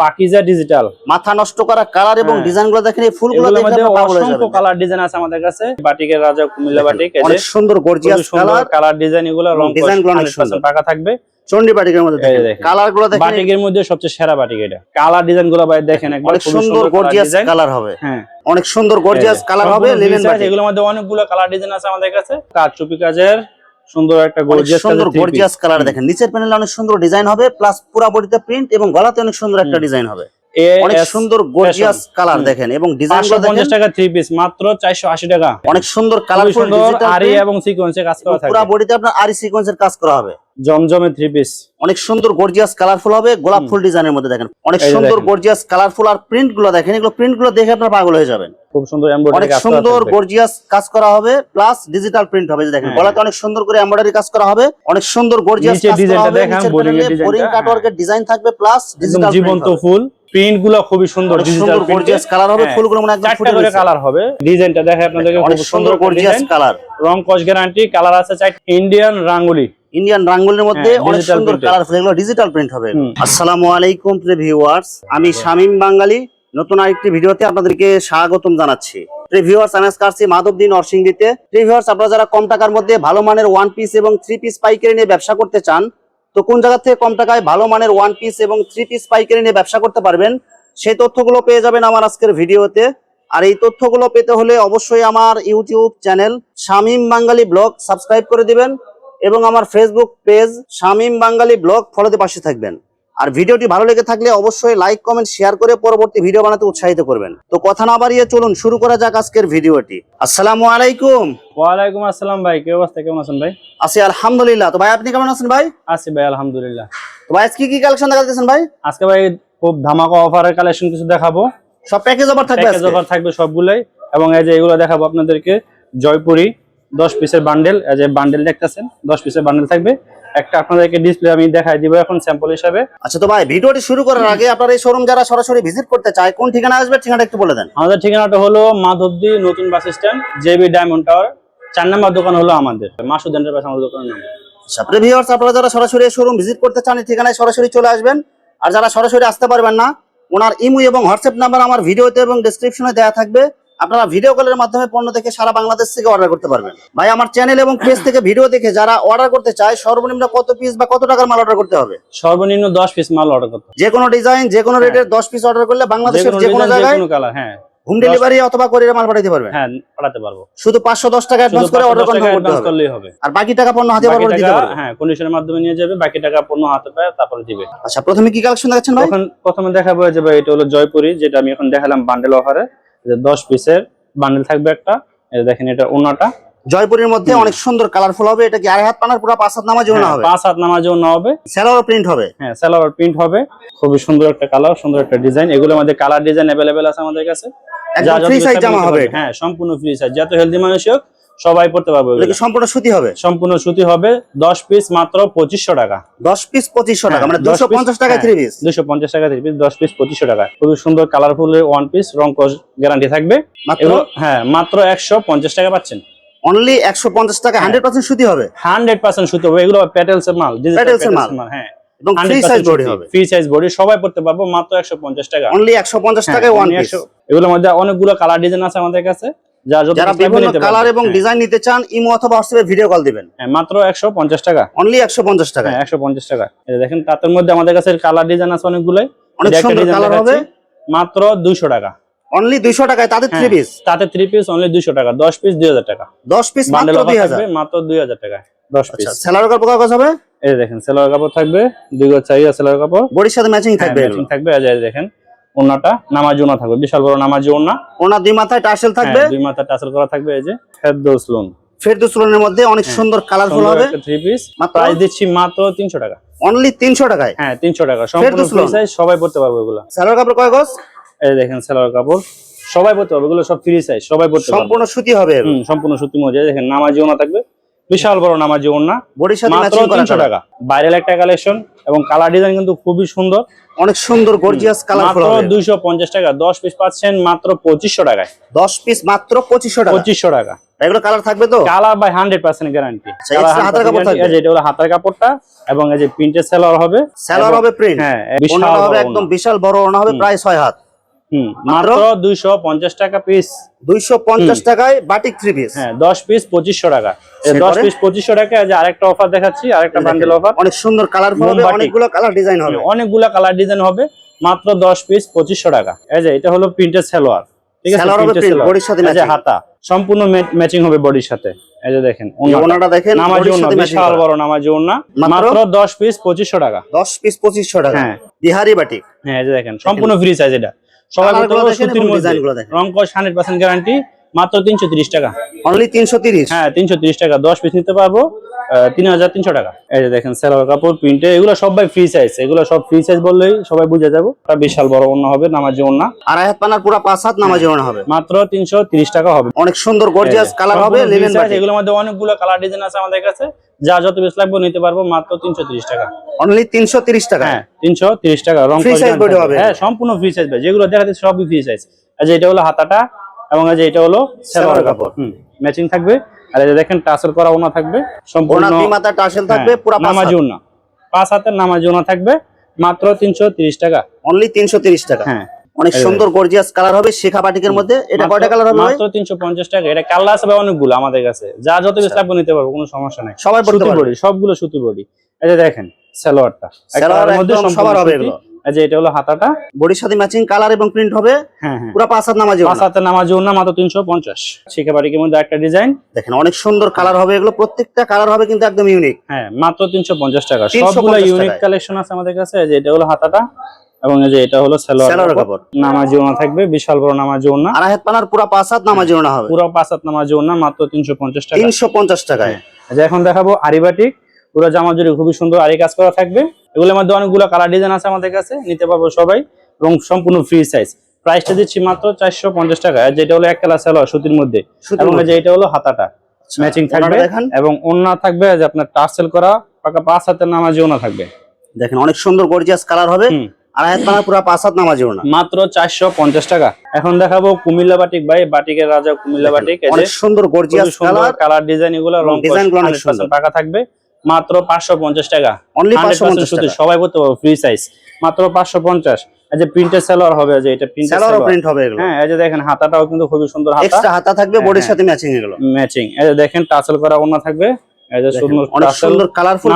Pakeezah digital মাথা নষ্ট করা কালার এবং হ্যাঁ। ডিজাইনগুলো দেখেন এই ফুলগুলো এগুলোর দেখে মধ্যে আপনারা পাগল হয়ে অসংখ্য কালার ডিজাইন আছে আমাদের কাছে। বাটিকের রাজা কুমিল্লা বাটিক অনেক সুন্দর গর্জিয়াস কালার কালার ডিজাইন এগুলো রং ডিজাইনগুলো অনেক সুন্দর। পাকা থাকবে। চন্ডি বাটিকের মধ্যে দেখেন। কালারগুলো দেখেন। বাটিকের মধ্যে সবচেয়ে সেরা বাটিক এটা। কালার ডিজাইনগুলো ভাই দেখেন একবার অনেক সুন্দর গর্জিয়াস কালার হবে। হ্যাঁ। অনেক সুন্দর গর্জিয়াস কালার হবে লিনেন বাটিক। এগুলোর মধ্যে অনেকগুলো কালার ডিজাইন আছে আমাদের কাছে। কাজ চুপি কাজের সুন্দর একটা গর্জিয়াস সুন্দর গর্জিয়াস কালার দেখেন। নিচের প্যানেলে অনেক সুন্দর ডিজাইন হবে প্লাস পুরা বডিতে প্রিন্ট এবং গলাতে অনেক সুন্দর একটা ডিজাইন হবে। অনেক সুন্দর গর্জিয়াস কালার দেখেন এবং ডিজাইন পাঁচশো পঞ্চাশ টাকা থ্রি পিস মাত্র চারশো আশি টাকা। অনেক সুন্দর কালারফুল সুন্দর আরি এবং সিকোয়েন্সে কাজ করা পুরো বডিতে আপনার আরি সিকোয়েন্সের কাজ করা হবে। জমজমে থ্রি পিস অনেক সুন্দর গর্জিয়াস কালারফুল হবে গোলাপ ফুল ডিজাইনের মধ্যে দেখেন। অনেক সুন্দর গর্জিয়াস কালারফুল আর প্রিন্টগুলো দেখেন এগুলো প্রিন্টগুলো দেখে আপনার পাগল হয়ে যাবেন। খুব সুন্দর অনেক এমব্রয়ডারি সুন্দর গর্জিয়াস কাজ করা হবে প্লাস ডিজিটাল প্রিন্ট হবে যে দেখেন। গলাতে অনেক সুন্দর করে এমব্রয়ডারি কাজ করা হবে অনেক সুন্দর গর্জিয়াস কাজ করা হবে দেখান, নিচের boring এর বোরিং। কাটওয়ার্কের ডিজাইন থাকবে প্লাস ডিজিটাল জীবন্ত ফুল। প্রিন্টগুলো খুবই সুন্দর অনেক ডিজিটাল সুন্দর গর্জিয়াস কালার হবে ফুলগুলো মানে একদম ফুটে করে কালার হবে। ডিজাইনটা দেখে আপনাদেরকে খুব সুন্দর গর্জিয়াস কালার রং কস গ্যারান্টি কালার আছে চাই ইন্ডিয়ান রাঙ্গুলি। ইন্ডিয়ান রাঙ্গুলির মধ্যে হ্যাঁ, অনেক সুন্দর কালারফুল এগুলো ডিজিটাল প্রিন্ট হবে। আসসালামু আলাইকুম প্রিয় ভিউয়ার্স আমি শামীম বাঙালি নতুন আরেকটি ভিডিওতে আপনাদেরকে স্বাগতম জানাচ্ছি। আমি আসছি মাধবদী নরসিংদীতে। আপনারা যারা কম টাকার মধ্যে ভালো মানের ওয়ান পিস এবং থ্রি পিস পাইকারি নিয়ে ব্যবসা করতে চান তো কোন জায়গা থেকে কম টাকায় ভালো মানের ওয়ান পিস এবং থ্রি পিস পাইকারি নিয়ে ব্যবসা করতে পারবেন, সেই তথ্যগুলো পেয়ে যাবেন আমার আজকের ভিডিওতে। আর এই তথ্যগুলো পেতে হলে অবশ্যই আমার YouTube channel Shamim Bangali blog subscribe করে দিবেন এবং আমার Facebook page Shamim Bangali blog ফলোতে পাশে থাকবেন। আর ভিডিওটি ভালো লেগে থাকলে অবশ্যই লাইক কমেন্ট শেয়ার করে পরবর্তী ভিডিও বানাতে উৎসাহিত করবেন। তো কথা না বাড়িয়ে চলুন শুরু করা যাক আজকের ভিডিওটি। আসসালামু আলাইকুম। ওয়ালাইকুম আসসালাম ভাই কি অবস্থা? কেমন আছেন ভাই? আছি আলহামদুলিল্লাহ। তো ভাই আপনি কেমন আছেন ভাই? আছি ভাই আলহামদুলিল্লাহ। তো ভাই আজকে কি কালেকশন দেখাতেছেন ভাই? আজকে ভাই খুব ধামাকা অফারের কালেকশন কিছু দেখাবো। সব প্যাকেজ অফার থাকবে প্যাকেজ? অফার থাকবে সবগুলাই। এবং এই যে এগুলো দেখাবো আপনাদেরকে জয়পুরি। দশ পিসের বান্ডেল যে বান্ডেল দেখতেছেন দশ পিসের বান্ডেল থাকবে। একটা আপনাদেরকে ডিসপ্লে আমি দেখাই দিব এখন স্যাম্পল হিসাবে। আচ্ছা তো ভাই ভিডিওটি শুরু করার আগে আপনার এই শোরুম যারা সরাসরি ভিজিট করতে চায় কোন ঠিকানা আসবে ঠিকানা একটু বলে দেন। আমাদের ঠিকানাটা হলো মাধবদী নতুন bus stand JB diamond tower. চার নাম্বার দোকান হলো আমাদের মাসুদ এন্টারপ্রাইজ আমাদের দোকানের নাম। আচ্ছা আপনারা যারা সরাসরি শোরুম ভিজিট করতে চান ঠিকানায় সরাসরি চলে আসবেন। আর যারা সরাসরি আসতে পারবেন না ওনার ইমো এবং হোয়াটসঅ্যাপ নাম্বার আমার ভিডিওতে এবং ডেসক্রিপশনে দেওয়া থাকবে। আপনারা ভিডিও কলের মাধ্যমে পণ্য দেখে সারা বাংলাদেশ থেকে অর্ডার করতে পারবেন। ভাই আমার চ্যানেল এবং পেজ থেকে ভিডিও দেখে যারা অর্ডার করতে চায় সর্বনিম্ন কত পিস বা কত টাকার মাল অর্ডার করতে হবে? সর্বনিম্ন দশ পিস মাল অর্ডার করতে হবে। যে কোনো ডিজাইন যে কোনো রেটের দশ পিস অর্ডার করলে বাংলাদেশের যে কোনো জায়গায় হ্যাঁ। হোম ডেলিভারি অথবা কোরিয়ার মাল পাঠাতে পারবেন। হ্যাঁ পাঠাতে পারব। শুধু পাঁচশো দশ টাকা অ্যাডভান্স করে অর্ডার কনফার্ম করতে হবে। হবে। আর বাকি টাকা পণ্য হাতে পারব দিতে পারবে হ্যাঁ কন্ডিশনের মাধ্যমে নিয়ে যাবে বাকি টাকা পণ্য হাতে পায় তারপরে দিবে। আচ্ছা প্রথমে কি কালেকশন দেখাচ্ছেন ভাই? তখন প্রথমে দেখাবো যে ভাই এটা হলো জয়পুরি যেটা আমি এখন দেখালাম বান্ডেল অফারে দশ পিসের বান্ডেল থাকবে একটা। দেখেন এটা ওনাটা। জয়পুরের মধ্যে অনেক সুন্দর কালারফুল হবে। এটা কি আড়াই হাত পানার? পুরো পাঁচ হাত নামার জন্য হবে? পাঁচ হাত নামার জন্য হবে। স্যালোয়ার প্রিন্ট হবে? হ্যাঁ সালোয়ার প্রিন্ট হবে। খুবই সুন্দর একটা কালার সুন্দর একটা ডিজাইন এগুলোর মধ্যে কালার ডিজাইন অ্যাভেলেবেল আছে আমাদের কাছে। যা ফ্রি সাইজ জামা হবে। হ্যাঁ সম্পূর্ণ ফ্রি সাইজ যত হেলদি মানুষ হোক সবাই পড়তে পারবে সম্পূর্ণ সুতি হবে? সম্পূর্ণ সুতি হবে দশ পিস মাত্র পঁচিশশো টাকা। দশ পিস পঁচিশশো টাকা মানে হ্যাঁ, দশ পঞ্চাশ হ্যাঁ, থ্রি পিস দুশো পঞ্চাশ টাকা থ্রি পিস দশ পিস পঁচিশশো টাকা খুবই সুন্দর কালারফুল ওয়ান পিস রং গ্যারান্টি থাকবে। হ্যাঁ মাত্র একশো পঞ্চাশ টাকা পাচ্ছেন। অনলি একশো পঞ্চাশ টাকা হ্যাঁ। হান্ড্রেড পার্সেন্ট সুতি হবে? হান্ড্রেড পার্সেন্ট সুতি হবে এগুলো প্যাটেলস এর মাল Petals এর মাল। হ্যাঁ। এবং ফ্রি সাইজ বডি হবে। ফ্রি সাইজ বডি সবাই পড়তে পারব মাত্র একশো পঞ্চাশ টাকা। অনলি একশো পঞ্চাশ হ্যাঁ, টাকায় ওয়ান পিস এগুলোর মধ্যে অনেকগুলো কালার ডিজাইন আছে আমাদের কাছে। যারা লাগবে বিভিন্ন কালার এবং হ্যাঁ, ডিজাইন নিতে চান ইমো অথবা হোয়াটসঅ্যাপে ভিডিও কল দিবেন। হ্যাঁ, মাত্র টাকা। অনলি টাকা হ্যাঁ একশো পঞ্চাশ টাকা। এই দেখেন তাদের মধ্যে আমাদের কাছে কালার ডিজাইন আছে অনেকগুলোই। অনেক সুন্দর কালার হবে। মাত্র দুইশো টাকা। অনলি টাকায় হ্যাঁ, পিস তাতে পিস অনলি দুইশো টাকা। দশ পিস দুই হাজার টাকা। দশ পিস মাত্র টাকা। দশ পিস স্যালার কাপড় হবে? এই দেখেন সেলোয়ার কাপড় থাকবে দুই গজ সেলোয়ার কাপড়। বডির সাথে ম্যাচিং থাকবে থাকবে। এই দেখেন। ওনাটা নামাজি ওনা থাকবে। বিশাল বড় নামাজি ওনা ওনার দুই মাথায় টার্সেল থাকবে। দুই মাথা টাসেল করা থাকবে এই যে ফেরদৌস লোন। ফেরদৌস লোনের মধ্যে অনেক সুন্দর কালারফুল হবে। থ্রি পিস মাত্র? প্রাইস দিচ্ছি মাত্র তিনশো টাকা। অনলি তিনশো টাকায়? হ্যাঁ তিনশো টাকা। সম্পূর্ণ ফ্রি সাইজ সবাই পড়তে পারবে এগুলো। সালোয়ার কাপড় কয় গজ? এই দেখেন সালোয়ার কাপড়। সবাই পড়তে পারবে এগুলো সব ফ্রি সাইজ সবাই পড়তে পারবে। সম্পূর্ণ সুতি হবে সম্পূর্ণ সত্যি মজা। দেখেন নামাজি ওনা থাকবে। বিশাল বড় নামাজি সাথে মাত্র তিনশো টাকা। একটা কালেকশন এবং কালার ডিজাইন কিন্তু খুবই সুন্দর। অনেক সুন্দর গর্জিয়াস মাত্র টাকা। দশ পিস পাচ্ছেন মাত্র পঁচিশশো টাকায়। দশ পিস মাত্র পঁচিশশো টাকা। পঁচিশশো টাকা। এগুলো কালার থাকবে তো? কালার বাই গ্যারান্টি কাপড় থাকবে? এটা হলো হাতের কাপড়টা এবং এই যে প্রিন্টের সেলার হবে। হবে প্রিন্ট হ্যাঁ বিশাল হবে একদম বিশাল বড় ওনা হবে প্রায় ছয় হাত। মাত্র? টাকা পিস দুইশো পঞ্চাশ টাকায় বাটিক থ্রি পিস হ্যাঁ দশ পিস পঁচিশশো টাকা। এই দশ সেরপরে? পিস পঁচিশশো টাকা এই যে আরেকটা অফার দেখাচ্ছি আরেকটা বান্ডেল অফার অনেক সুন্দর হবে অনেকগুলো কালার ডিজাইন হবে। অনেকগুলা কালার ডিজাইন হবে মাত্র দশ পিস পঁচিশশো টাকা। এই যে এটা হলো প্রিন্টের সালোয়ার। ঠিক আছে সালোয়ার হবে প্রিন্টের print, সালোয়ার। বডির সাথে এই হাতা। সম্পূর্ণ ম্যাচিং হবে বডির সাথে। এই যে দেখেন ওনাটা দেখেন নামাজি বডির ওনা বিশাল বড় নামাজি ওনা মাত্র? মাত্র দশ পিস পঁচিশশো টাকা। দশ পিস পঁচিশশো টাকা। হ্যাঁ। বিহারি বাটিক হ্যাঁ এই যে দেখেন সম্পূর্ণ ফ্রি সাইজ এটা। সবাই বলতে পারব সুতির মধ্যে। রং কস হান্ড্রেড পার্সেন্ট গ্যারান্টি মাত্র তিনশো তিরিশ টাকা। অনলি তিনশো তিরিশ? হ্যাঁ তিনশো তিরিশ টাকা। দশ পিস নিতে পারব তিন হাজার তিনশো টাকা। এই যে দেখেন সেলোয়ার কাপড় প্রিন্টে এগুলো সবাই ফ্রি সাইজ এগুলো সব ফ্রি সাইজ বললেই সবাই বুঝে যাব। বিশাল বড় অন্য হবে নামাজি ওন্না আড়াই হাত পানার পুরো পাঁচ হাত নামাজি ওনা হবে। মাত্র তিনশো তিরিশ টাকা হবে। অনেক সুন্দর গর্জিয়াস কালার হবে এগুলোর মধ্যে অনেকগুলো কালার ডিজাইন আছে আমাদের কাছে। যা যত বেশ লাগবে নিতে পারব মাত্র তিনশো তিরিশ টাকা। অনলি তিনশো তিরিশ টাকা? হ্যাঁ তিনশো তিরিশ টাকা। রং। হবে। হ্যাঁ সম্পূর্ণ ফ্রি সাইজ যেগুলো দেখা যাচ্ছে সবই ফ্রি সাইজ আর এটা হলো হাতাটা এবং এই যে এটা হলো সালোয়ার কাপড়। হুম ম্যাচিং থাকবে। আর এই যে দেখেন টাসেল করা ওনা থাকবে। সম্পূর্ণ ওনা মাথা টাসেল থাকবে পুরো নামাজি ওনা। পাঁচ হাতের নামাজি ওনা থাকবে মাত্র তিনশো তিরিশ টাকা। অনলি তিনশো তিরিশ টাকা। হ্যাঁ। অনেক সুন্দর গর্জিয়াস কালার হবে শেখা বাটিকের মধ্যে। এটা কয়টা কালার হবে মাত্র তিনশো পঞ্চাশ টাকা। এটা কালার আছে অনেকগুলো আমাদের কাছে। যা যত বেশ লাগবে নিতে পারব কোনো সমস্যা নাই। আচ্ছা। সবাই পড়তে সুতি বডি সবগুলো সুতি বডি। এই যে দেখেন সালোয়ারটা। এক সালোয়ার কালারের মধ্যে সবার হবে এগুলো। এই যে এটা হলো হাতাটা। বডির সাথে ম্যাচিং কালার এবং প্রিন্ট হবে। হ্যাঁ হ্যাঁ। পুরো পাঁচ হাত নামাজি পাঁচ হাতের নামাজি ওনা মাত্র তিনশো পঞ্চাশ। শিখে বাড়ির মধ্যে একটা ডিজাইন দেখেন অনেক সুন্দর কালার হবে। এগুলো প্রত্যেকটা কালার হবে কিন্তু একদম ইউনিক হ্যাঁ মাত্র তিনশো পঞ্চাশ টাকা। 350 সবগুলো ইউনিক কালেকশন আছে আমাদের কাছে। এই যে এটা হলো হাতাটা। এবং এই যে এটা হলো সালোয়ার কাপড়। নামাজি ওনা থাকবে বিশাল বড় নামাজি ওনা আড়াই হাত পানার পুরো পাঁচ হাত নামাজি ওনা হবে। পুরো পাঁচ হাত নামাজি ওনা মাত্র তিনশো পঞ্চাশ টাকা। তিনশো পঞ্চাশ টাকায়। এই যে এখন দেখাবো আরিবাটিক। পুরো জামা জুড়ে খুবই সুন্দর আরি কাজ করা থাকবে। এগুলোর মধ্যে অনেকগুলো কালার ডিজাইন আছে আমাদের কাছে নিতে পারব সবাই। এবং সম্পূর্ণ ফ্রি সাইজ প্রাইসটা দিচ্ছি মাত্র চারশো পঞ্চাশ টাকা। আর যেটা হলো এক কালার সালোয়ার সুতির মধ্যে। এবং এই যে এটা হলো হাতাটা। ম্যাচিং থাকবে। এবং ওন্না থাকবে যে আপনার টার্সেল করা পাকা পাঁচ হাতের নামাজি ওনা থাকবে। দেখেন অনেক সুন্দর গর্জিয়াস কালার হবে। আড়াই হাত পানার পুরো পাঁচ হাত নামাজি ওনা মাত্র চারশো পঞ্চাশ টাকা। এখন দেখাবো কুমিল্লা বাটিক ভাই বাটিকের রাজা কুমিল্লা বাটিক এই যে অনেক সুন্দর গর্জিয়াস সুন্দর কালার ডিজাইন এগুলো রং design গুলো অনেক সুন্দর। টাকা থাকবে। মাত্র পাঁচশো পঞ্চাশ টাকা। অনলি পাঁচশো পঞ্চাশ সবাই করতে পারব ফ্রি সাইজ মাত্র পাঁচশো পঞ্চাশ। যে প্রিন্টের হবে যে এটা প্রিন্টের স্যালোয়ার প্রিন্ট হবে এগুলো। হ্যাঁ এই যে দেখেন হাতাটাও কিন্তু খুবই সুন্দর হাতা। এক্সট্রা হাতা থাকবে বডির হ্যাঁ। সাথে ম্যাচিং এগুলো। ম্যাচিং এই যে দেখেন টাসেল করা ওনা থাকবে। এই যে সুন্দর অনেক কালারফুল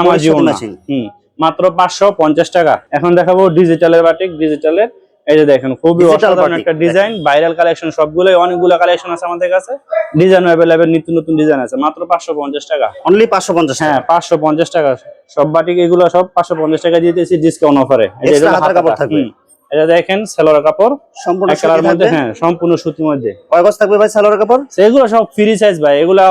ম্যাচিং হুম। মাত্র পাঁচশো পঞ্চাশ টাকা। এখন দেখাবো ডিজিটালের বাটিক ডিজিটালের এই যে দেখেন খুবই অসাধারণ একটা ডিজাইন ভাইরাল কালেকশন সবগুলোই অনেকগুলো কালেকশন আছে আমাদের কাছে। ডিজাইন অ্যাভেলেবেল নিত্য নতুন ডিজাইন আছে মাত্র পাঁচশো পঞ্চাশ টাকা। অনলি পাঁচশো পঞ্চাশ হ্যাঁ পাঁচশো পঞ্চাশ টাকা। সব বাটিক এগুলো সব পাঁচশো পঞ্চাশ টাকা দিতেছি ডিসকাউন্ট অফারে কাপড় থাকবে। এটা দেখেন সেলোয়ার কাপড়। সম্পূর্ণ কালার মধ্যে হ্যাঁ সম্পূর্ণ সুতির মধ্যে। কয় গজ থাকবে ভাই সালোয়ার কাপড়? এগুলো সব ফ্রি সাইজ ভাই এগুলা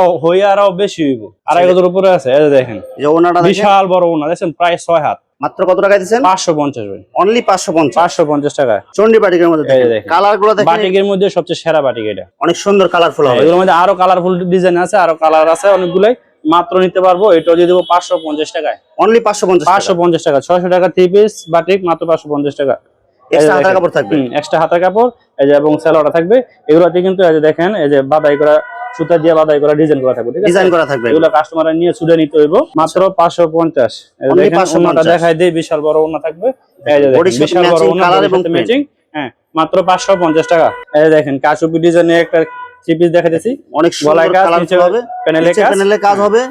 আরও বেশি হইব। আড়াই গজের উপরে আছে যে দেখেন। যে ওনাটা বিশাল বড় ওনা দেখছেন? প্রায় ছয় হাত। মাত্র কত টাকা দিচ্ছেন? পাঁচশো পঞ্চাশ ভাই। অনলি পাঁচশো পঞ্চাশ? পাঁচশো পঞ্চাশ টাকা চন্ডি বাটিকের মধ্যে দেখেন। দেখেন। কালারগুলো দেখেন। বাটিকের মধ্যে সবচেয়ে সেরা বাটিক এটা। অনেক সুন্দর কালারফুল হবে। এগুলোর মধ্যে আরও কালারফুল ডিজাইন আছে আরও কালার আছে অনেকগুলাই মাত্র নিতে পারব। এটাও দিয়ে দেবো পাঁচশো পঞ্চাশ টাকায়। অনলি পাঁচশো পঞ্চাশ পাঁচশো পঞ্চাশ টাকা ছয়শো টাকা থ্রি পিস বাটিক মাত্র পাঁচশো পঞ্চাশ টাকা। এক্সট্রা হাতার কাপড় থাকবে। এক্সট্রা হাতের কাপড় এই যে এবং স্যালোয়ারটা থাকবে। এগুলোতে কিন্তু এই যে দেখেন এই যে বাদাই করা সুতা দিয়ে বাদাই করা ডিজাইন করা থাকবে ডিজাইন করা থাকবে। এগুলো কাস্টমার নিয়ে ছুটে নিতে হইব। মাত্র পাঁচশো পঞ্চাশ। Only দেখেন 550 দেখাই দিই বিশাল বড় ওনা থাকবে। এই যে দেখেন, বডির সাথে বিশাল বড় ওনা colour এবং ম্যাচিং হ্যাঁ মাত্র পাঁচশো পঞ্চাশ টাকা। এই দেখেন কাচুপি ডিজাইনের একটা থ্রি পিস দেখাইতেছি। অনেক গলায় কাজ হবে প্যানেলে কাজ হবে।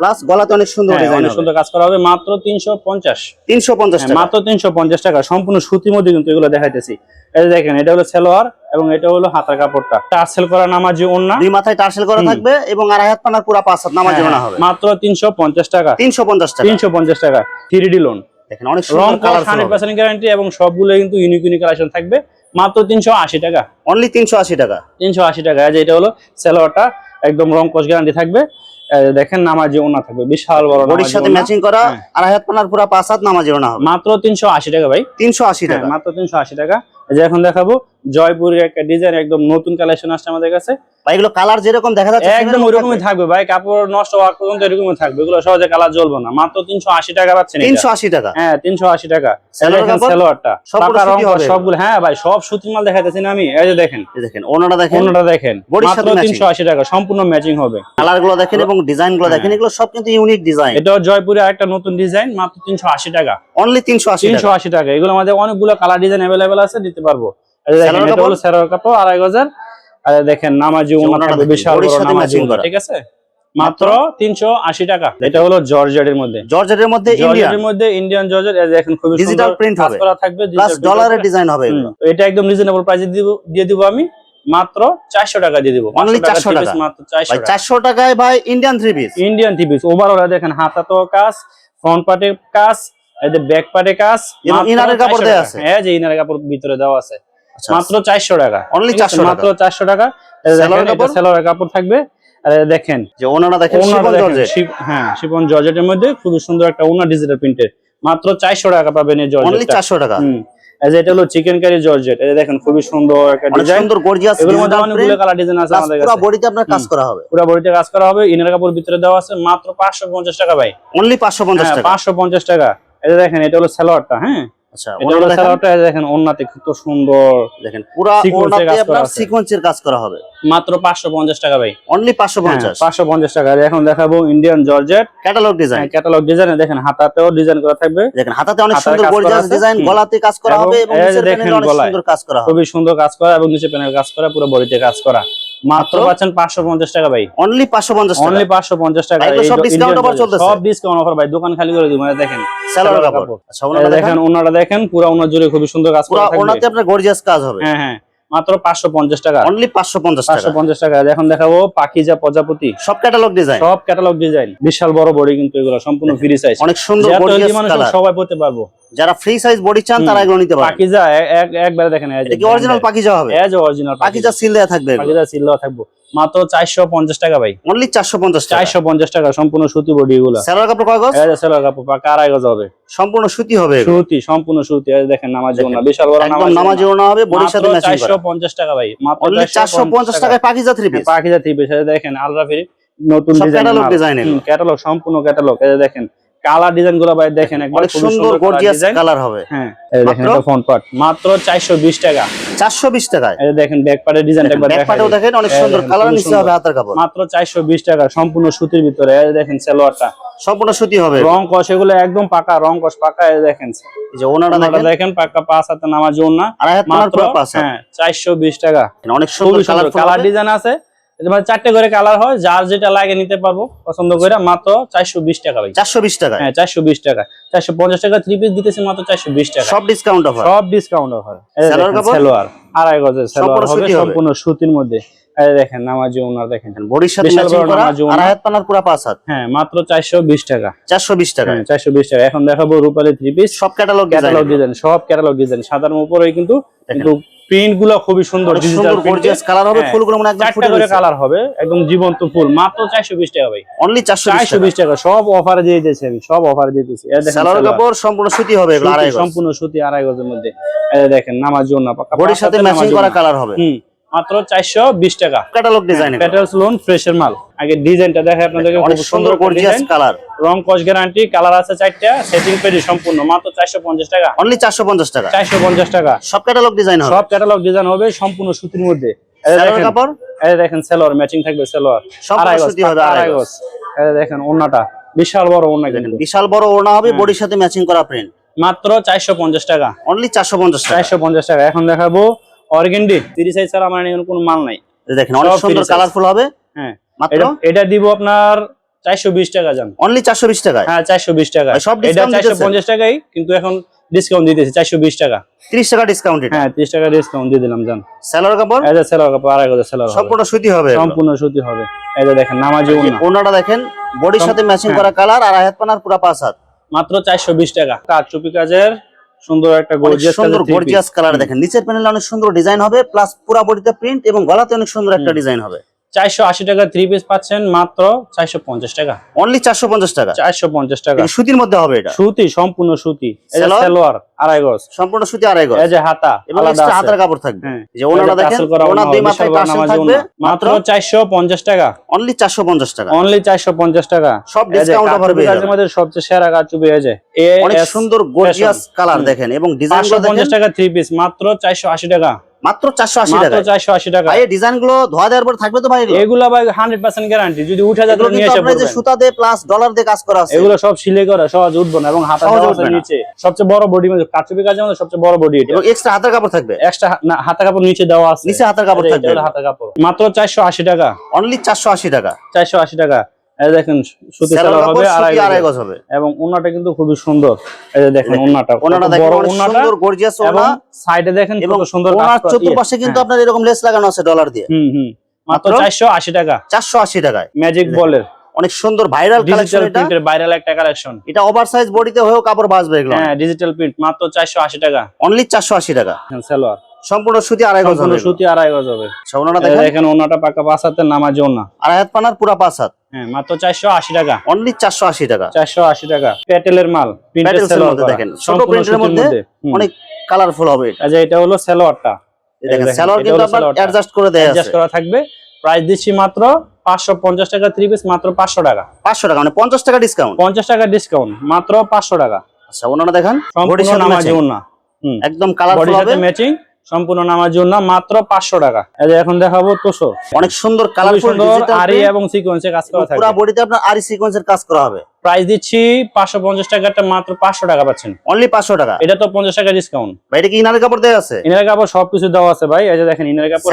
প্লাস গলাতে অনেক সুন্দর হ্যাঁ, ডিজাইন অনেক সুন্দর কাজ করা হবে। মাত্র তিনশো পঞ্চাশ। তিনশো পঞ্চাশ টাকা মাত্র তিনশো পঞ্চাশ টাকা। সম্পূর্ণ সুতির মধ্যে কিন্তু এগুলো দেখাইতেছি। এই দেখেন এটা হলো সেলোয়ার এবং এটা হলো হাতার কাপড়টা। টার্সেল করা নামাজি ওন্না দুই মাথায় টার্সেল করা থাকবে এবং আড়াই হাত পানার পুরা পাঁচ হাত নামাজ হ্যাঁ, জমা হবে। মাত্র তিনশো পঞ্চাশ টাকা। তিনশো পঞ্চাশ টাকা। তিনশো পঞ্চাশ টাকা। থ্রি ডি লোন দেখেন অনেক সুন্দর কালার হান্ড্রেড পার্সেন্ট গ্যারান্টি এবং সবগুলো কিন্তু ইউনিক ইউনিক কালেকশন থাকবে। মাত্র তিনশো আশি টাকা। অনলি তিনশো আশি টাকা। তিনশো আশি টাকা। এই যে এটা হলো সেলোয়ারটা। একদম রং কস গ্যারান্টি থাকবে। দেখেন নামাজি ওনা থাকবে বিশাল বড় বডির সাথে ম্যাচিং করা আর আড়াই হাত পানার পুরা পাঁচ হাত নামাজি ওনা হবে। মাত্র তিনশো আশি টাকা ভাই। তিনশো আশি হ্যাঁ, টাকা। মাত্র তিনশো আশি টাকা। এই যে এখন দেখাবো জয়পুরের একটা ডিজাইন একদম নতুন কালেকশন আসছে আমাদের কাছে। ভাই এগুলো কালার যেরকম দেখা যাচ্ছে একদম ওরকমই থাকবে। ভাই কাপড় নষ্ট হওয়ার পর্যন্ত এরকমই থাকবে এগুলো সহজে কালার জ্বলবে না। মাত্র তিনশো আশি টাকা পাচ্ছেন এটা। টাকা? হ্যাঁ টাকা? সালোয়ারটা পাকা রং সবগুলো হ্যাঁ ভাই সব সুতির মাল না আমি। এই যে দেখেন। এই দেখেন ওনাটা দেখেন। দেখেন। মাত্র টাকা সম্পূর্ণ ম্যাচিং হবে। কালারগুলো দেখেন এবং ডিজাইনগুলো হ্যাঁ। দেখেন এগুলো সব কিন্তু ইউনিক ডিজাইন এটাও জয়পুরে একটা নতুন ডিজাইন মাত্র তিনশো আশি টাকা। অনলি তিনশো আশি তিনশো আশি টাকা। এগুলো আমাদের অনেকগুলো কালার ডিজাইন অ্যাভেলেবেল আছে দিতে পারব। দেখেন সালোয়ার এটা হলো সেরার কাপড় আড়াই গজার। আর দেখেন নামাজি ওনাটা বিশাল বড় সাথে নামাজি matching ওনা, করা। ঠিক আছে? মাত্র টাকা। এটা হলো জর্জেটের মধ্যে। জর্জেটের মধ্যে জর্জেটের মধ্যে ইন্ডিয়ান জর্জেট এই দেখেন খুবই Digital সুন্দর print কাজ হবে। করা থাকবে প্লাস ডলারের ডিজাইন হবে। তো এটা একদম রিজনেবল প্রাইসে দিব দিয়ে দিব আমি মাত্র চারশো টাকা দিয়ে দিব। Only 500 400 টাকা। মাত্র চারশো ভাই টাকা। চারশো টাকায় ভাই Indian three piece Indian overall দেখেন হাতাতো কাজ ফ্রন্ট পার্টে কাজ এই যে ব্যাক পার্টে কাজ ইনারের কাপড় 400 আছে। হ্যাঁ যে ইনারের কাপড় ভিতরে দেওয়া আছে। মাত্র চারশো টাকা। আছে? 400 মাত্র চারশো টাকা। সালোয়ার এটা কাপড়? থাকবে। আর দেখেন যে ওনারা দেখেন হ্যাঁ শিপন জর্জেটের মধ্যে খুবই সুন্দর একটা ওনা ডিজিটাল প্রিন্টের মাত্র চারশো টাকা পাবেন এই অনলি চারশো টাকা। এই এটা হলো চিকেন কারি জর্জেট। দেখেন খুবই সুন্দর একটা ডিজাইন সুন্দর গর্জিয়াস এগুলোর মধ্যে অনেকগুলো কালার ডিজাইন আছে আমাদের পুরো বডিতে আপনার কাজ করা হবে। পুরো বডিতে কাজ করা হবে। ইনার কাপড় ভিতরে দেওয়া আছে মাত্র পাঁচশো পঞ্চাশ টাকা ভাই। অনলি পাঁচশো পঞ্চাশ টাকা। পাঁচশো পঞ্চাশ টাকা। এটা দেখেন এটা হলো সালোয়ারটা হ্যাঁ? আচ্ছা এটা ওনারা দেখেন। সালোয়ারটা এই দেখেন ওন্নাতে কত সুন্দর দেখেন পুরো ওনাতে আপনার সিকোয়েন্সের কাজ করা হবে। মাত্র পাঁচশো পঞ্চাশ টাকা ভাই। অনলি টাকা। এখন দেখাবো Indian georgette catalogue design catalogue design দেখেন হাতাতেও ডিজাইন করা থাকবে। দেখেন হাতাতে অনেক সুন্দর গর্জিয়াস ডিজাইন গলাতে কাজ করা হবে এবং নিচের প্যানেলে অনেক সুন্দর কাজ করা হবে। খুবই সুন্দর কাজ করা এবং নিচে প্যানেল কাজ করা পুরো বডিতে কাজ করা। মাত্র? পাচ্ছেন পাঁচশো পঞ্চাশ টাকা ভাই। অনলি পাঁচশো পঞ্চাশ টাকা। অনলি পাঁচশো পঞ্চাশ টাকা। সব চলতেছে? ডিসকাউন্ট অফার ভাই দোকান খালি করে দিব মানে দেখেন। সালোয়ার কাপড়। কাপড়। আচ্ছা দেখেন দেখেন। ওনারা দেখেন পুরো ওনার জুড়ে খুবই সুন্দর কাজ করা থাকবে। ওনাতে আপনার গর্জিয়াস কাজ হবে। হ্যাঁ হ্যাঁ। মাত্র পাঁচশো পঞ্চাশ টাকা। অনলি পাঁচশো পঞ্চাশ পাঁচশো টাকা পঞ্চাশ টাকা। এখন দেখাবো পাখিজা প্রজাপতি। সব ক্যাটালগ ডিজাইন সব ক্যাটালগ ডিজাইন বিশাল বড় বডি কিন্তু এগুলো সম্পূর্ণ ফ্রি সাইজ অনেক সুন্দর গর্জিয়াস কালার সবাই পড়তে পারব। যারা ফ্রি সাইজ বডি চান তারা এগুলো নিতে এ- এক- একবারে দেখেন এটা কি অরিজিনাল পাখিজা হবে? এজ অরিজিনাল পাখিজা সিল দেয়া থাকবে পাখিজা সিল দেওয়া থাকব। মাত্র চারশো পঞ্চাশ টাকা ভাই। অনলি চারশো পঞ্চাশ টাকা। চারশো পঞ্চাশ টাকা সম্পূর্ণ সুতি বডি এগুলো। স্যালোয়ার কাপড় কয় গজ? সেলার কাপড় পাকা আড়াই গজ হবে? সম্পূর্ণ সুতি হবে সুতি সম্পূর্ণ সুতি। এই দেখেন নামাজ দেখেন, না বিশাল বড় একদম নামাজি ওনা হবে বডির সাথে ম্যাচিং চারশো করা। পঞ্চাশ টাকা ভাই মাত্র অনলি চারশো পঞ্চাশ টাকায় Pakiza three piece Pakiza three piece দেখেন আলট্রা ফ্রি নতুন ডিজাইন ক্যাটালগ ডিজাইন ক্যাটালগ সম্পূর্ণ ক্যাটালগ এই দেখেন কালার ডিজাইনগুলো ভাই দেখেন একবার সুন্দর গর্জিয়াস কালার হবে। হ্যাঁ এই দেখেন? এটা ফ্রন্ট পার্ট মাত্র 420 টাকা। চারশো বিশ টাকায়? এই দেখেন ব্যাক পার্টের ডিজাইনটা একবার ব্যাক দেখাই দেখেন অনেক সুন্দর কালার নিচে হবে হাতের কাপড়। মাত্র 420 টাকা সম্পূর্ণ সুতির ভিতরে এই দেখেন সালোয়ারটা। সম্পূর্ণ সুতি হবে। রং কষ এগুলো একদম পাকা রং কষ পাকা এই দেখেন। এই যে ওনাটা ওনাটা দেখেন। দেখেন পাকা পাঁচ হাতে নামাজ না আড়াই হাত পানার মাত্র পাঁচ। হ্যাঁ 420 টাকা। অনেক সুন্দর কালার ডিজাইন আছে। মানে চারটে করে কালার হয় যার যেটা লাগে নিতে পারব পছন্দ করে মাত্র 420 টাকা ভাই। চারশো বিশ টাকায়? হ্যাঁ 420 টাকা। 450 টাকা থ্রি পিস দিতেছি মাত্র 420 টাকা। সব ডিসকাউন্ট অফার সব ডিসকাউন্ট অফার সালোয়ার। আড়াই গজের সালোয়ার হবে সম্পূর্ণ সুতির মধ্যে। দেখেন নামাজি ওনার দেখেন। বডির সাথে ম্যাচিং করা নামাজি হাত পানার পুরো পাঁচ হাত। হ্যাঁ মাত্র 420 টাকা। চারশো বিশ টাকা। হ্যাঁ 420 টাকা। এখন দেখাবো রূপালী থ্রি পিস সব ক্যাটালগ ক্যাটালগ ডিজাইন সব ক্যাটালগ ডিজাইন সাদার উপরে কিন্তু কিন্তু প্রিন্টগুলো খুবই সুন্দর গর্জিয়াস কালার হবে হ্যাঁ। ফুলগুলো মনে একদম ফুটে করে কালার হবে একদম জীবন্ত ফুল মাত্র 420 টাকা ভাই। অনলি চারশো বিশ 420 টাকা সব অফারে দিয়ে দিয়েছি আমি সব অফারে দিয়ে দিয়েছি। এই দেখেন সালোয়ার। কাপড় সম্পূর্ণ সুতি হবে আড়াই সম্পূর্ণ সুতি আড়াই গজের মধ্যে। এই দেখেন নামাজ জন্য পাকা বডির সাথে ম্যাচিং করা কালার হবে। হুম। মাত্র চারশো বিশ টাকা। ক্যাটালগ ডিজাইন প্যাটার্স লোন ফ্রেশের মাল। আগে ডিজাইনটা দেখে আপনাদেরকে অনেক সুন্দর গর্জিয়াস কালার রং কস গ্যারান্টি কালার আছে চারটা সেটিং পেডি সম্পূর্ণ মাত্র চারশো পঞ্চাশ টাকা। অনলি চারশো পঞ্চাশ টাকা? চারশো পঞ্চাশ টাকা। সব ক্যাটালগ ডিজাইন হবে? সব ক্যাটালগ ডিজাইন হবে সম্পূর্ণ সুতির মধ্যে। কাপড়? এই দেখেন সেলোয়ার ম্যাচিং থাকবে সম্পূর্ণ আড়াই গজ আড়াই গজ। এই দেখেন ওন্নাটা বিশাল বড় ওন্না কিন্তু। বিশাল বড় ওড়না হবে বডির সাথে ম্যাচিং করা প্রিন্ট মাত্র চারশো পঞ্চাশ টাকা। অনলি চারশো পঞ্চাশ টাকা। চারশো পঞ্চাশ টাকা। এখন দেখাবো অর্গেন্ডি তিরিশ সাইজ ছাড়া আমার এখানে কোনো মাল নাই। দেখেন অনেক সুন্দর কালারফুল হবে। হ্যাঁ মাত্র? এটা দিব আপনার চারশো বিশ টাকা যান অনলি চারশো বিশ টাকায়? হ্যাঁ চারশো বিশ টাকা। ভাই, সব এটা discount চারশো দিতেছেন? পঞ্চাশ টাকাই কিন্তু এখন ডিসকাউন্ট দিতেছি চারশো বিশ টাকা। ত্রিশ টাকা ডিসকাউন্ট হ্যাঁ ত্রিশ টাকা ডিসকাউন্ট দিয়ে দিলাম যান সালোয়ার কাপড়? এই যে সেলার কাপড় আড়াই গজের সেলার সম্পূর্ণ সুতি হবে। সম্পূর্ণ সুতি হবে। এই যে দেখেন নামাজি উন্না ওড়নাটা দেখেন বডির সাথে ম্যাচিং। করা কালার আর হাত পানার পুরো পাঁচ হাত। মাত্র চারশো বিশ টাকা। কাজ চুপি কাজের সুন্দর একটা গর্জিয়াস সুন্দর গর্জিয়াস কালার দেখেন। নিচের প্যানেলে অনেক সুন্দর ডিজাইন হবে প্লাস পুরো বডিতে প্রিন্ট এবং গলাতে অনেক সুন্দর একটা ডিজাইন হবে। চারশো আশি টাকা থ্রি পিস পাচ্ছেন মাত্র চারশো পঞ্চাশ টাকা। অনলি চারশো পঞ্চাশ টাকা? চারশো পঞ্চাশ টাকা। সুতির মধ্যে হবে এটা? সুতি সম্পূর্ণ সুতি। সালোয়ার? আড়াই গজ। সম্পূর্ণ সুতি আড়াই গজ। এই যে হাতা এবং আলাদা extra কাপড় থাকবে। হ্যাঁ। যে ওনারা দেখেন টাসেল করা ওনার ওনা, দুই মাথায় টাসেল থাকবে মাত্র মাত্র চারশো পঞ্চাশ টাকা। অনলি চারশো পঞ্চাশ টাকা। অনলি টাকা। সব ডিসকাউন্ট অফার পেয়ে যাবেন। মধ্যে সবচেয়ে সেরা কাচুবি এই যে এ অনেক সুন্দর গর্জিয়াস কালার দেখেন এবং ডিজাইন দেখেন। টাকা থ্রি পিস মাত্র চারশো আশি টাকা। মাত্র চারশো আশি মাত্র টাকা চারশো আশি টাকা ভাই ডিজাইনগুলো ধোয়া দেওয়ার পর থাকবে তো ভাই? এগুলো? ভাই হান্ড্রেড পার্সেন্ট গ্যারান্টি যদি উঠে যায় নিয়ে এসে পড়বেন। সুতা দিয়ে প্লাস ডলার দিয়ে কাজ করা আছে। এগুলো সব সিলে করে সহজ উঠবো না এবং হাতা দেওয়া না। নিচে। সবচেয়ে বড় বডি মধ্যে কাচুবি কাজের মধ্যে সবচেয়ে বড় বডি এটা। এক্সট্রা হাতের কাপড় থাকবে। এক্সট্রা হাতা কাপড় নিচে দেওয়া আছে। নিচে হাতের কাপড় থাকবে এটা হলো হাতা কাপড়। মাত্র চারশো আশি টাকা। অনলি চারশো আশি টাকা। চারশো আশি টাকা। এই দেখেন সুতি সালোয়ার হবে আড়াই গজ। গজ হবে? এবং ওনাটা কিন্তু খুবই সুন্দর। এই যে দেখেন ওনাটা ওনারা দেখেন বড় অনেক ওনাটা সুন্দর গর্জিয়াস ওনা সাইডে দেখেন কত সুন্দর ওনার চতুর্পাশে কিন্তু। আপনার এরকম লেস লাগানো আছে ডলার দিয়ে। হুম হুম। মাত্র মাত্র চারশো আশি টাকা। চারশো আশি টাকায়। ম্যাজিক বলের অনেক সুন্দর ভাইরাল কালেকশন ডিজিটাল এটা। প্রিন্টের ভাইরাল একটা কালেকশন এটা ওভার সাইজ বডিতে হয়েও কাপড় এগুলো। হ্যাঁ ডিজিটাল প্রিন্ট মাত্র চারশো আশি টাকা। অনলি চারশো আশি টাকা। সালোয়ার। সম্পূর্ণ সুতি আড়াই গজ হবে। সুতি আড়াই গজ হবে। আচ্ছা, দেখেন। দেখেন ওনাটা পাকা পাঁচ হাতের নামাজি ওনা আড়াই হাত পানার পুরা পাঁচ হাত হ্যাঁ মাত্র চারশো আশি টাকা। অনলি চারশো আশি টাকা। চারশো আশি টাকা। প্যাটেলের মাল মধ্যে দেখেন, ছোট প্রিন্টের মধ্যে অনেক কালারফুল হবে যে এটা হলো সালোয়ারটা। দেখেন এটা কিন্তু আপনার অ্যাডজাস্ট করে দেয়া আছে। অ্যাডজাস্ট করা থাকবে। প্রাইস দিচ্ছি মাত্র পাঁচশো পঞ্চাশ টাকা থ্রি পিস মাত্র পাঁচশো টাকা। পাঁচশো টাকা মানে পঞ্চাশ টাকা ডিসকাউন্ট পঞ্চাশ টাকা ডিসকাউন্ট মাত্র পাঁচশো টাকা। আচ্ছা ওনারা দেখেন। সাথে নামাজি। ওনা একদম কালারফুল হবে সাথে ম্যাচিং সম্পূর্ণ নামার জন্য মাত্র পাঁচশো টাকা। এই যে এখন দেখাবো তোশো অনেক সুন্দর সুন্দর আরি এবং সিকোয়েন্সে কাজ করা পুরো থাকবে। বডিতে আপনার আরি সিকোয়েন্সের কাজ করা হবে। প্রাইস দিচ্ছি পাঁচশো পঞ্চাশ টাকাটা মাত্র পাঁচশো টাকা পাচ্ছেন। অনলি পাঁচশো টাকা? এটা তো পঞ্চাশ টাকা ডিসকাউন্ট ভাই এটা কি ইনারের কাপড় দেওয়া আছে? ইনার কাপড় সবকিছু দেওয়া আছে ভাই। এই যে দেখেন ইনার কাপড়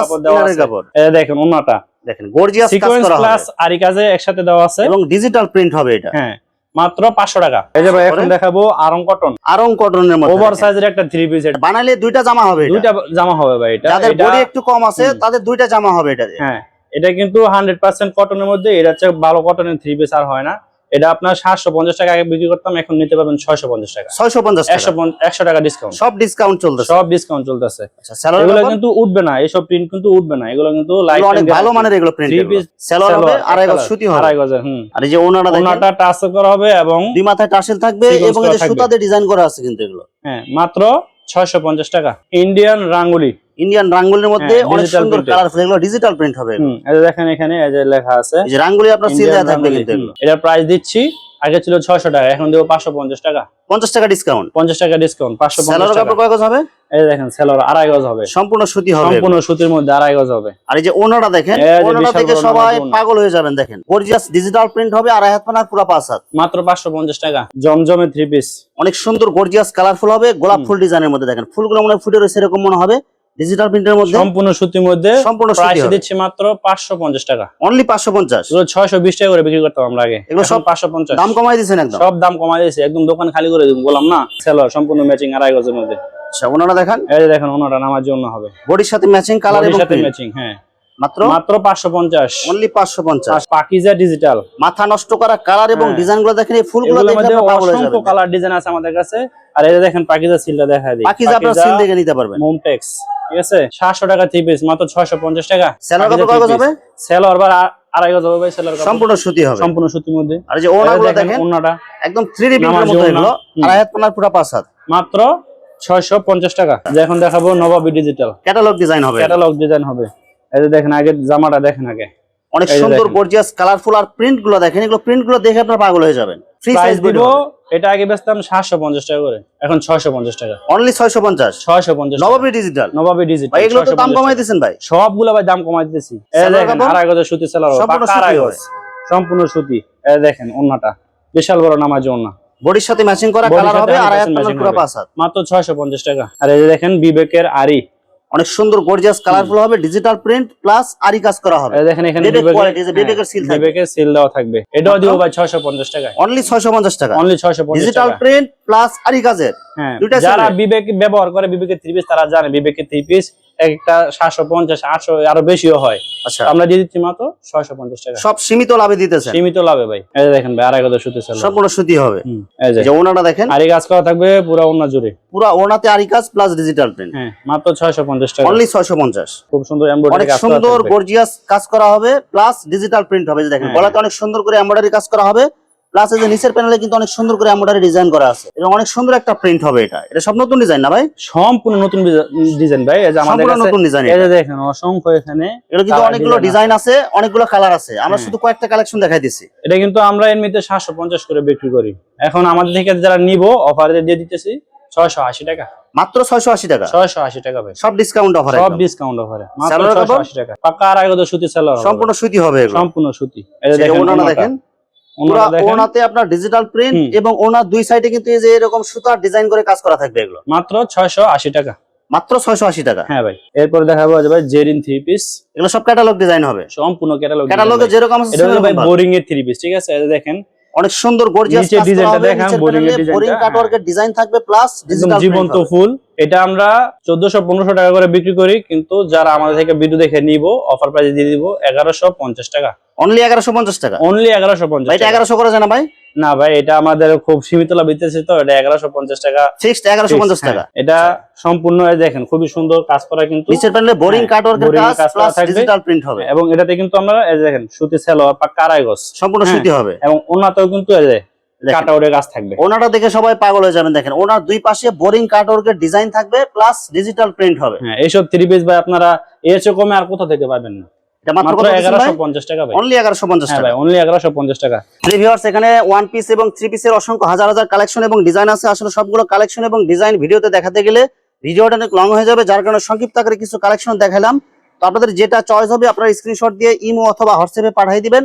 কাপড় দেওয়া ইনারের আছে। কাপড়। এই যে দেখেন ওনাটা দেখেন গর্জিয়াস কাজ সিকোয়েন্স করা প্লাস আরি কাজে একসাথে দেওয়া আছে। এবং ডিজিটাল প্রিন্ট হবে এটা। হ্যাঁ। মাত্র পাঁচশো টাকা। এই যে ভাই এখন দেখাবো আরং কটন আরং কটনের মধ্যে ওভার সাইজের একটা থ্রি পিস এটা। বানালে দুইটা জামা হবে দুইটা জামা হবে ভাই এটা। যাদের বডি একটু কম আছে তাদের দুইটা জামা হবে এটা হ্যাঁ এটা কিন্তু হান্ড্রেড পার্সেন্ট কটনের মধ্যে এটা হচ্ছে ভালো কটনের থ্রি পিস আর হয় না। এটা আপনার সাতশো পঞ্চাশ টাকা আগে বিক্রি করতাম এখন নিতে পারবেন ছয়শো পঞ্চাশ টাকা। ছয়শো পঞ্চাশ একশো টাকা ডিসকাউন্ট সব ডিসকাউন্ট চলতেছে। সব ডিসকাউন্ট চলতেছে। আচ্ছা এগুলো কিন্তু উঠবে না এইসব প্রিন্ট কিন্তু উঠবে না। এগুলো কিন্তু লাইট অনেক ভালো মানের এগুলো প্রিন্ট থ্রি হবে আড়াই গজ সুতি হবে। আড়াই গজের হুম। আর এই যে ওনারা ওনাটা টাচ করা হবে এবং দুই মাথায় টাসেল থাকবে Sequence এবং এই যে করা থাকবে। সুতা দিয়ে ডিজাইন করা আছে কিন্তু এগুলো। হ্যাঁ মাত্র ছয়শো পঞ্চাশ টাকা। ইন্ডিয়ান রাঙ্গুলি। ইন্ডিয়ান রাঙ্গুলির মধ্যে হ্যাঁ, অনেক সুন্দর। কালারফুল এগুলো ডিজিটাল প্রিন্ট হবে। এই যে দেখেন এখানে এই যে লেখা আছে এই যে রাঙ্গুলি আপনার সিল দেওয়া থাকবে কিন্তু এটার প্রাইস দিচ্ছি আগে ছিল ছয়শো টাকা এখন দেবো পাঁচশো পঞ্চাশ টাকা। পঞ্চাশ টাকা ডিসকাউন্ট পঞ্চাশ টাকা ডিসকাউন্ট পাঁচশো স্যালোয়ার পঞ্চাশ কাপড় কয় গজ হবে? এই দেখেন সেলর আড়াই গজ হবে। সম্পূর্ণ সুতি হবে। সম্পূর্ণ সুতির মধ্যে আড়াই গজ হবে। আর এই যে ওনারা দেখেন বিশাল থেকে সবাই পাগল হয়ে যাবেন দেখেন। গর্জিয়াস ডিজিটাল প্রিন্ট হবে আড়াই হাত পানার পুরো পাঁচ হাত। মাত্র পাঁচশো পঞ্চাশ টাকা জমজমে থ্রি পিস অনেক সুন্দর গর্জিয়াস কালারফুল হবে গোলাপ ফুল ডিজাইনের মধ্যে দেখেন। ফুলগুলো মনে ফুটে রয়েছে এরকম মনে হবে। ডিজিটাল প্রিন্টের মধ্যে? সম্পূর্ণ সুতির মধ্যে সম্পূর্ণ প্রাইস দিচ্ছি মাত্র পাঁচশো পঞ্চাশ টাকা। অনলি পাঁচশো পঞ্চাশ? এগুলো ছয়শো বিশ টাকা করে বিক্রি করতাম আমরা আগে। এগুলো সব পাঁচশো পঞ্চাশ। দাম কমাই দিয়েছেন একদম? সব দাম কমাই দিয়েছে। একদম দোকান খালি করে দিব বললাম না? সেলর সম্পূর্ণ ম্যাচিং আড়াই গজের মধ্যে। আচ্ছা ওনারা দেখেন। এই দেখেন ওনাটা নামার জন্য হবে। বডির সাথে ম্যাচিং কালার এবং সাথে ম্যাচিং হ্যাঁ। মাত্র? মাত্র পাঁচশো পঞ্চাশ। অনলি পাঁচশো পঞ্চাশ। পাকিজা ডিজিটাল মাথা নষ্ট করা কালার এবং হ্যাঁ। ডিজাইনগুলো দেখেন এই ফুলগুলো এগুলোর দেখে মধ্যে আপনারা পাগল হয়ে অসংখ্য যাবেন। কালার ডিজাইন আছে আমাদের কাছে। আর এই দেখেন পাকিজা সিলটা দেখা দিই। যে আপনারা সিল দেখে নিতে পারবেন। মোমটেক্স ঠিক আছে? সাতশো টাকা থ্রি পিস মাত্র ছয়শো পঞ্চাশ টাকা। সেলর বা আড়াই গজ হবে সেলর সম্পূর্ণ সুতি হবে। সম্পূর্ণ সুতির মধ্যে। আর যে ওনা গুলো দেখেন ওনাটা একদম থ্রি ডি প্রিন্টের। এগুলো। আড়াই হাত পানার পুরো পাঁচ হাত। মাত্র ছয়শো পঞ্চাশ টাকা। এখন দেখাবো নবাবী ডিজিটাল ক্যাটালগ ডিজাইন হবে। ক্যাটালগ ডিজাইন হবে। এই যে দেখেন আগে জামাটা দেখেন আগে। অনেক সুন্দর। গর্জিয়াস কালারফুল আর প্রিন্টগুলো দেখেন এগুলো প্রিন্টগুলো দেখে আপনারা পাগল হয়ে যাবেন। ফ্রি সাইজ এটা আগে বেচতাম সাতশো পঞ্চাশ টাকা করে এখন ছয়শো পঞ্চাশ টাকা। অনলি ছয়শো পঞ্চাশ? ছয়শো পঞ্চাশ নবাবী ডিজিটাল নবাবী ডিজিটাল এগুলো তো দাম কমাই দিচ্ছেন ভাই। সবগুলো ভাই দাম কমাই দিতেছি? আড়াই সুতি সেলার সম্পূর্ণ সুতি দেখেন ওন্নাটা। বিশাল বড় নামাজ ওন্না। বডির সাথে ম্যাচিং করা কালার হবে আড়াই হাত 100% পানার matching পুরো পাঁচ মাত্র ছয়শো পঞ্চাশ টাকা। আর এই যে দেখেন বিবেকের আরি অনেক সুন্দর গর্জিয়াস কালারফুল হবে ডিজিটাল প্রিন্ট প্লাস আরি কাজ করা হবে। দেখেন এখানে বিবেক বিবেকের- সিল থাকবে। বিবেকের সিল দেওয়া থাকবে। এটাও দিব ভাই ছয়শো পঞ্চাশ টাকায়। অনলি ছয়শো পঞ্চাশ টাকা। অনলি ছয়শো পঞ্চাশ ডিজিটাল প্রিন্ট প্লাস আরি কাজের। হ্যাঁ যারা বিবেকে বিবেক ব্যবহার করে বিবেকের থ্রি পিস তারা জানে বিবেকের থ্রি পিস একটা সাতশো পঞ্চাশ আটশো আরও বেশিও হয়। আচ্ছা। আমরা দিয়ে দিচ্ছি মাত্র ছয়শো পঞ্চাশ টাকা। সব সীমিত লাভে সীমিত লাভে ভাই। এই দেখেন ভাই আড়াই সুতি সুতি হবে। এই যে। ওনাটা দেখেন। আরি কাজ করা থাকবে পুরো অন্য জুড়ে। পুরো ওনাতে আরি কাজ প্লাস ডিজিটাল প্রিন্ট হ্যাঁ মাত্র ছয়শো পঞ্চাশ টাকা। অনলি ছয়শো পঞ্চাশ। খুব সুন্দর এমব্রয়ডারি অনেক সুন্দর গর্জিয়াস কাজ করা হবে প্লাস ডিজিটাল প্রিন্ট হবে। যে দেখেন হ্যাঁ। গলাতে অনেক সুন্দর করে এমব্রয়ডারি কাজ করা হবে। প্লাস এই যে নিচের প্যানেলে কিন্তু অনেক সুন্দর করে এমব্রয়ডারি ডিজাইন করা আছে। এবং অনেক সুন্দর একটা প্রিন্ট হবে এটা। এটা সব নতুন ডিজাইন না ভাই? সম্পূর্ণ নতুন ডিজাইন ভাই এই যে আমাদের কাছে নতুন ডিজাইন এই যে দেখেন অসংখ্য এখানে এগুলো কিন্তু অনেকগুলো ডিজাইন আছে অনেকগুলো কালার আছে। আমরা হ্যাঁ। শুধু কয়েকটা কালেকশন দেখাই দিছি এটা কিন্তু আমরা এমনিতে সাতশো পঞ্চাশ করে বিক্রি করি। এখন আমাদের থেকে যারা নিবো অফারে দিয়ে দিতেছি ছয়শো আশি টাকা। মাত্র ছয়শো আশি টাকা? ছয়শো আশি টাকা ভাই। সব ডিসকাউন্ট অফার সব ডিসকাউন্ট অফারে মাত্র সালোয়ার ছয়শো কাপড়? আশি টাকা। পাক্কা আড়াই গজ সুতি সেলার সম্পূর্ণ সুতি হবে সম্পূর্ণ সুতি। এই দেখেন। ওনাতে আপনার ডিজিটাল প্রিন্ট এবং ওনার দুই সাইডে কিন্তু এই যে এরকম সুতার ডিজাইন করে কাজ করা থাকবে এগুলো। মাত্র ছয়শো আশি টাকা। মাত্র ছয়শো আশি টাকা। হ্যাঁ ভাই। এরপরে দেখাবো যে ভাই জেরিন থ্রি পিস এগুলো সব ক্যাটালগ ডিজাইন হবে। সম্পূর্ণ ক্যাটালগ ক্যাটালগে যেরকম আছে এটা হলো ভাই। বোরিং এর থ্রি পিস ঠিক আছে? দেখেন। অনেক সুন্দর গর্জিয়াস কাজ করা ডিজাইনটা হবে boring এর বোরিং হ্যাঁ। কাটওয়ার্কের ডিজাইন থাকবে প্লাস ডিজিটাল জীবন্ত ফুল। এটা আমরা চোদ্দশো পনেরোশো টাকা করে বিক্রি করি কিন্তু যারা আমাদের থেকে ভিডিও দেখে নিব অফার প্রাইস দিয়ে দিব এগারোশো পঞ্চাশ টাকা। অনলি এগারোশো পঞ্চাশ টাকা? অনলি এগারোশো পঞ্চাশ ভাই এটা এগারোশো করে জানা ভাই? না ভাই এটা আমাদের খুব সীমিত লাভ দিতেছে তো এটা এগারোশো পঞ্চাশ টাকা। ফিক্সড এগারোশো পঞ্চাশ টাকা। হ্যাঁ, এটা সম্পূর্ণ দেখেন খুবই সুন্দর কাজ করা কিন্তু নিচের প্যানেলে বোরিং কাজ প্লাস ডিজিটাল প্রিন্ট হবে। এবং এটাতে কিন্তু আমরা এই দেখেন সুতি সেলোয়ার বা কারাইগস সম্পূর্ণ হ্যাঁ। সুতি হবে। এবং ওনাতেও কিন্তু এই কাটাউটের কাজ থাকবে। ওনাটা দেখে সবাই পাগল হয়ে যাবেন দেখেন। ওনার দুই পাশে বোরিং কাটওয়ার্কের ডিজাইন থাকবে প্লাস ডিজিটাল প্রিন্ট হবে। হ্যাঁ এইসব থ্রি পিস ভাই আপনারা এর চেয়ে কমে আর কোথা থেকে পাবেন না? হ্যাঁ অসংখ্য হাজার হাজার কালেকশন এবং ডিজাইন আছে। আসলে সবগুলো কালেকশন এবং ডিজাইন ভিডিওতে দেখাতে গেলে ভিডিওটা অনেক লং হয়ে যাবে। যার কারণে সংক্ষিপ্ত আকারে কিছু কালেকশন দেখালাম। তো আপনাদের যেটা চয়েস হবে আপনারা স্ক্রিনশট দিয়ে ইমো অথবা হোয়াটসঅ্যাপে পাঠিয়ে দিবেন।